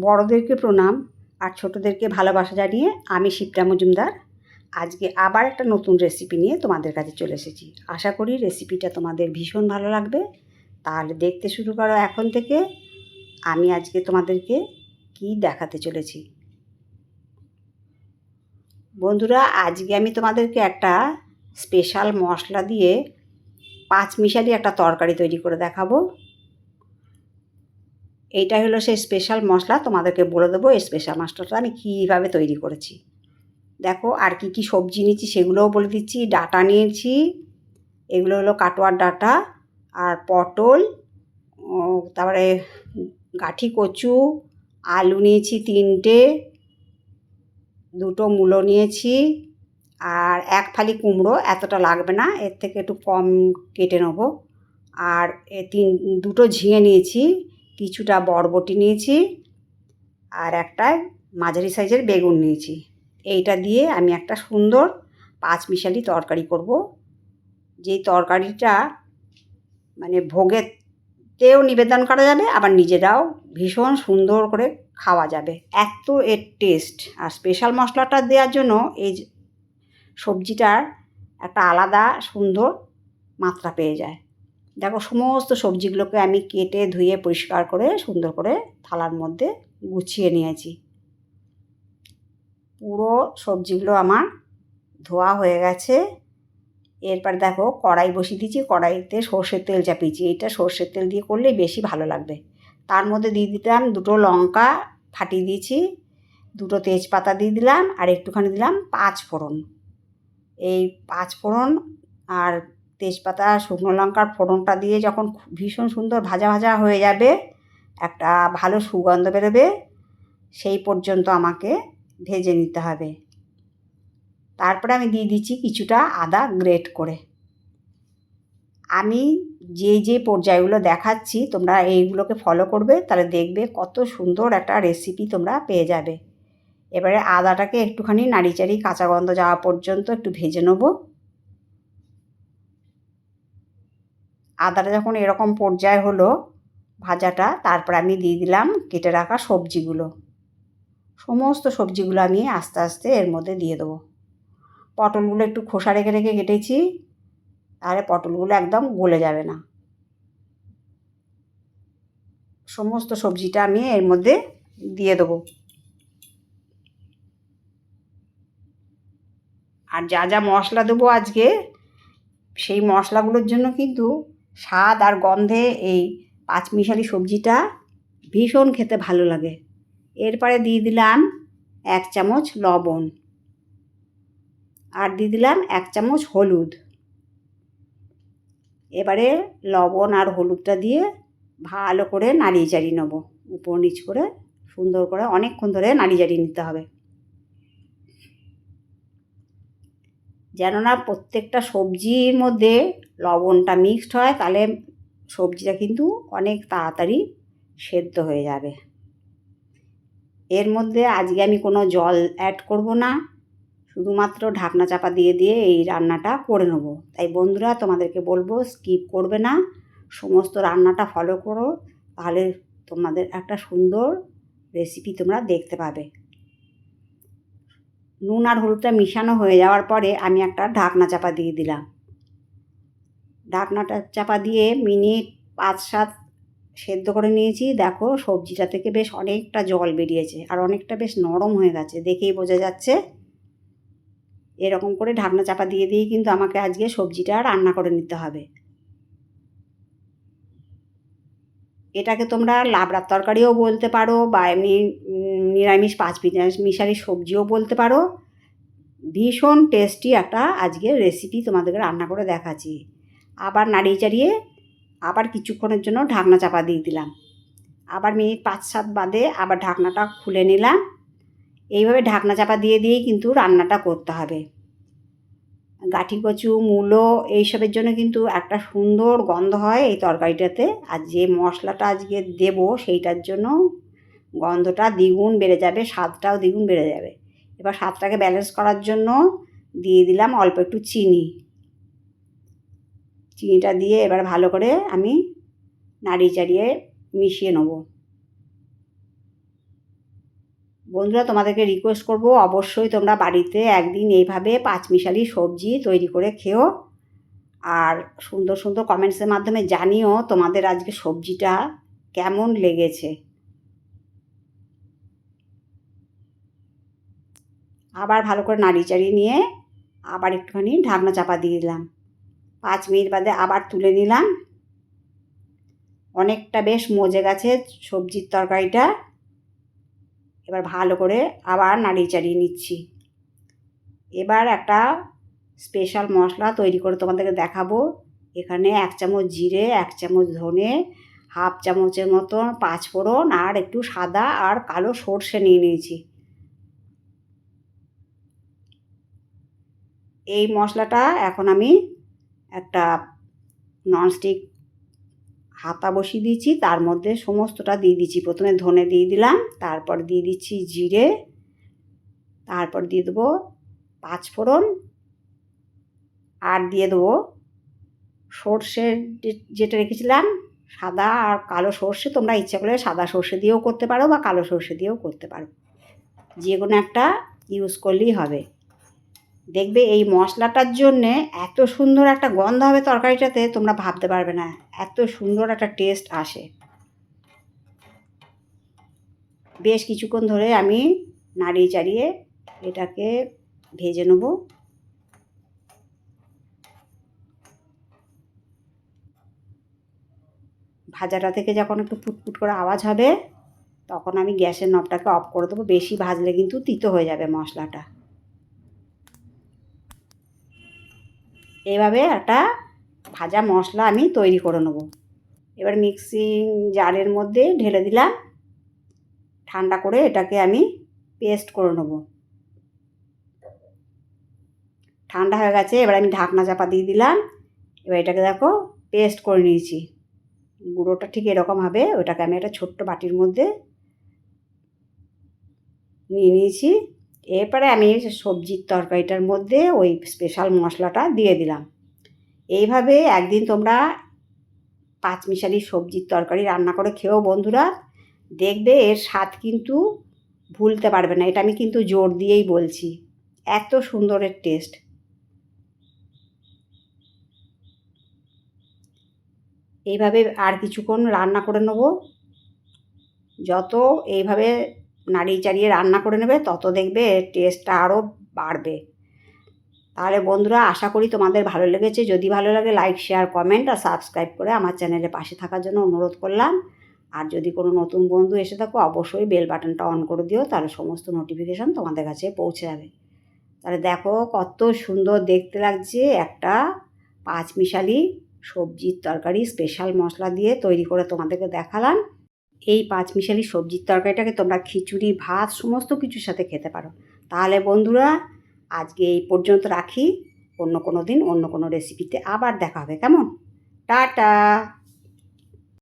বড়োদেরকে প্রণাম আর ছোটোদেরকে ভালোবাসা জানিয়ে আমি শিপ্রা মজুমদার। আজকে আবার একটা নতুন রেসিপি নিয়ে তোমাদের কাছে চলে এসেছি। আশা করি রেসিপিটা তোমাদের ভীষণ ভালো লাগবে। তাহলে দেখতে শুরু করো এখন থেকে। আমি আজকে তোমাদেরকে কি দেখাতে চলেছি? বন্ধুরা, আজকে আমি তোমাদেরকে একটা স্পেশাল মশলা দিয়ে পাঁচ মিশালি একটা তরকারি তৈরি করে দেখাবো। এইটা হলো সেই স্পেশাল মশলা, তোমাদেরকে বলে দেবো এই স্পেশাল মশলাটা আমি কীভাবে তৈরি করেছি। দেখো আর কি কি সবজি নিয়েছি সেগুলোও বলে দিচ্ছি, ডাটা নিয়েছি, এগুলো হলো কাটোয়ার ডাটা আর পটল তারপরে গাঠি কচু, আলু নিয়েছি তিনটে, দুটো মূলো নিয়েছি আর এক ফালি কুমড়ো, এতটা লাগবে না, এর থেকে একটু কম কেটে নেব। আর তিন, দুটো ঝিঙে নিয়েছি কিছুটা বরবটি নিয়েছি আর একটা মাঝারি সাইজের বেগুন নিয়েছি। এইটা দিয়ে আমি একটা সুন্দর পাঁচ মিশালি তরকারি করব। যেই তরকারিটা মানে ভোগেতেও নিবেদন করা যাবে, আবার নিজেরাও ভীষণ সুন্দর করে খাওয়া যাবে। এত এর টেস্ট। আর স্পেশাল মশলাটা দেওয়ার জন্য এই সবজিটার একটা আলাদা সুন্দর মাত্রা পেয়ে যায়। দেখো, সমস্ত সবজিগুলোকে আমি কেটে, ধুয়ে, পরিষ্কার করে, সুন্দর করে থালার মধ্যে গুছিয়ে নিয়েছি। পুরো সবজিগুলো আমার ধোয়া হয়ে গেছে। এরপর দেখো, কড়াই বসিয়ে দিয়েছি। কড়াইতে সর্ষের তেল চাপিয়েছি। এটা সর্ষের তেল দিয়ে করলেই বেশি ভালো লাগবে। তার মধ্যে দিয়ে দিতাম দুটো লঙ্কা ফাটিয়ে দিয়েছি, দুটো তেজপাতা দিয়ে দিলাম, আর একটুখানি দিলাম পাঁচ ফোড়ন এই পাঁচ ফোড়ন আর তেজপাতা, শুকনো লঙ্কার ফোড়নটা দিয়ে যখন ভীষণ সুন্দর ভাজা ভাজা হয়ে যাবে, একটা ভালো সুগন্ধ বেরোবে, সেই পর্যন্ত আমাকে ভেজে নিতে হবে। তারপরে আমি দিয়ে দিচ্ছি কিছুটা আদা গ্রেট করে। আমি যে যে পর্যায়গুলো দেখাচ্ছি, তোমরা এইগুলোকে ফলো করবে, তাহলে দেখবে কত সুন্দর একটা রেসিপি তোমরা পেয়ে যাবে। এবারে আদাটাকে একটুখানি নাড়িচাড়ি, কাঁচা গন্ধ যাওয়া পর্যন্ত একটু ভেজে নেব। আদাটা যখন এরকম পর্যায়ে হলো ভাজাটা, তারপর আমি দিয়ে দিলাম কেটে রাখা সবজিগুলো। সমস্ত সবজিগুলো আমি আস্তে আস্তে এর মধ্যে দিয়ে দেবো। পটলগুলো একটু খোসা রেখে রেখে কেটেছি, তাহলে পটলগুলো একদম গলে যাবে না। সমস্ত সবজিটা আমি এর মধ্যে দিয়ে দেবো। আর যা যা মশলা দেবো আজকে, সেই মশলাগুলোর জন্য কিন্তু স্বাদ আর গন্ধে এই পাঁচমিশালি সবজিটা ভীষণ খেতে ভালো লাগে। এরপরে দিয়ে দিলাম এক চামচ লবণ আর দিয়ে দিলাম এক চামচ হলুদ। এবারে লবণ আর হলুদটা দিয়ে ভালো করে নাড়িয়ে চাড়িয়ে নেব। উপর নিচ করে সুন্দর করে অনেকক্ষণ ধরে নাড়িয়ে চাড়িয়ে নিতে হবে। যেন না প্রত্যেকটা সবজির মধ্যে লবণটা মিক্সড হয়, তাহলে সবজিটা কিন্তু অনেক তাড়াতাড়ি সেদ্ধ হয়ে যাবে। এর মধ্যে আজকে আমি কোনো জল অ্যাড করব না, শুধুমাত্র ঢাকনা চাপা দিয়ে দিয়ে এই রান্নাটা করে নেব। তাই বন্ধুরা, তোমাদেরকে বলব স্কিপ করবে না, সমস্ত রান্নাটা ফলো করো, তাহলে তোমাদের একটা সুন্দর রেসিপি তোমরা দেখতে পাবে। নুন আর হলুদটা মিশানো হয়ে যাওয়ার পরে আমি একটা ঢাকনা চাপা দিয়ে দিলাম। ঢাকনাটা চাপা দিয়ে মিনিট পাঁচ সাত সেদ্ধ করে নিয়েছি। দেখো সবজিটা থেকে বেশ অনেকটা জল বেরিয়েছে আর অনেকটা বেশ নরম হয়ে গেছে। দেখেই বোঝা যাচ্ছে এরকম করে ঢাকনা চাপা দিয়ে দিয়েই কিন্তু আমাকে আজকে সবজিটা রান্না করে নিতে হবে। এটাকে তোমরা লাবড়ার তরকারিও বলতে পারো বা এমনি নিরামিষ পাঁচ মিশালি সবজিও বলতে পারো। ভীষণ টেস্টি একটা আজকে রেসিপি তোমাদেরকে রান্না করে দেখাচ্ছি। আবার নাড়িয়ে চাড়িয়ে আবার কিছুক্ষণের জন্য ঢাকনা চাপা দিয়ে দিলাম। আবার মিনিট পাঁচ সাত বাদে আবার ঢাকনাটা খুলে নিলাম। এইভাবে ঢাকনা চাপা দিয়ে দিয়েই কিন্তু রান্নাটা করতে হবে। গাঠি কচু, মূলো এইসবের জন্য কিন্তু একটা সুন্দর গন্ধ হয় এই তরকারিটাতে। আর যে মশলাটা আজকে দেবো সেইটার জন্য গন্ধটা দ্বিগুণ বেড়ে যাবে, স্বাদটাও দ্বিগুণ বেড়ে যাবে। এবার স্বাদটাকে ব্যালেন্স করার জন্য দিয়ে দিলাম অল্প একটু চিনি। চিনিটা দিয়ে এবার ভালো করে আমি নাড়িয়ে চাড়িয়ে মিশিয়ে নেব। বন্ধুরা, তোমাদেরকে রিকোয়েস্ট করব, অবশ্যই তোমরা বাড়িতে একদিন এইভাবে পাঁচমিশালি সবজি তৈরি করে খেও। আর সুন্দর সুন্দর কমেন্টসের মাধ্যমে জানিও তোমাদের আজকে সবজিটা কেমন লেগেছে। আবার ভালো করে নাড়ি চাড়িয়ে নিয়ে আবার একটুখানি ঢাকনা চাপা দিয়ে দিলাম। পাঁচ মিনিট বাদে আবার তুলে নিলাম। অনেকটা বেশ মজে গেছে সবজির তরকারিটা। এবার ভালো করে আবার নাড়িয়ে চাড়িয়ে নিচ্ছি। এবার একটা স্পেশাল মশলা তৈরি করে তোমাদেরকে দেখাবো। এখানে এক চামচ জিরে, এক চামচ ধনে, হাফ চামচের মতন পাঁচফোড়ন আর একটু সাদা আর কালো সর্ষে নিয়ে নিয়েছি। এই মশলাটা এখন আমি একটা ননস্টিক হাতা বসিয়ে দিয়েছি, তার মধ্যে সমস্তটা দিয়ে দিচ্ছি প্রথমে ধনে দিয়ে দিলাম, তারপর দিয়ে দিচ্ছি জিরে, তারপর দিয়ে দেবো পাঁচফোড়ন আর দিয়ে দেবো সর্ষে যেটা রেখেছিলাম, সাদা আর কালো সর্ষে, তোমরা ইচ্ছা করলে সাদা সর্ষে দিয়েও করতে পারো বা কালো সর্ষে দিয়েও করতে পারো। যে কোনো একটা ইউজ করলেই হবে। দেখবে এই মশলাটার জন্যে এত সুন্দর একটা গন্ধ হবে তরকারিটাতে, তোমরা ভাবতে পারবে না। এত সুন্দর একটা টেস্ট আসে। বেশ কিছুক্ষণ ধরে আমি নাড়িয়ে চাড়িয়ে এটাকে ভেজে নেব। ভাজাটা থেকে যখন একটু ফুটফুট করে আওয়াজ হবে, তখন আমি গ্যাসের নবটাকে অফ করে দেবো। বেশি ভাজলে কিন্তু তিতো হয়ে যাবে মশলাটা। এইভাবে একটা ভাজা মশলা আমি তৈরি করে নেব। এবার মিক্সিং জারের মধ্যে ঢেলে দিলাম। ঠান্ডা করে এটাকে আমি পেস্ট করে নেব। ঠান্ডা হয়ে গেছে, এবার আমি ঢাকনা চাপা দিয়ে দিলাম। এবার এটাকে দেখো, পেস্ট করে নিয়েছি। গুঁড়োটা ঠিক এরকম হবে, ওটাকে আমি একটা ছোট্ট বাটির মধ্যে নিয়ে নিয়েছি। এরপরে আমি সবজির তরকারিটার মধ্যে ওই স্পেশাল মশলাটা দিয়ে দিলাম। এইভাবে একদিন তোমরা পাঁচমিশালি সবজির তরকারি রান্না করে খেয়েও বন্ধুরা, দেখবে এর স্বাদ কিন্তু ভুলতে পারবে না। এটা আমি কিন্তু জোর দিয়েই বলছি। এত সুন্দরের টেস্ট এইভাবে আর কিছুক্ষণ রান্না করে নেব। যত এইভাবে নাড়িয়ে চাড়িয়ে রান্না করে নেবে, তত দেখবে টেস্টটা আরও বাড়বে। তাহলে বন্ধুরা, আশা করি তোমাদের ভালো লেগেছে। যদি ভালো লাগে লাইক শেয়ার কমেন্ট আর সাবস্ক্রাইব করে আমার চ্যানেলে পাশে থাকার জন্য অনুরোধ করলাম। আর যদি কোনো নতুন বন্ধু এসে থাকো, অবশ্যই বেল বাটনটা অন করে দিও, তাহলে সমস্ত নোটিফিকেশান তোমাদের কাছে পৌঁছে যাবে। তাহলে দেখো, কত সুন্দর দেখতে লাগছে একটা পাঁচমিশালি সবজির তরকারি স্পেশাল মশলা দিয়ে তৈরি করে তোমাদেরকে দেখালাম। এই পাঁচমিশালি সবজির তরকারিটাকে তোমরা খিচুড়ি, ভাত, সমস্ত কিছুর সাথে খেতে পারো। তাহলে বন্ধুরা, আজকে এই পর্যন্ত রাখি। অন্য কোনো দিন অন্য কোনো রেসিপিতে আবার দেখা হবে। কেমন? টাটা!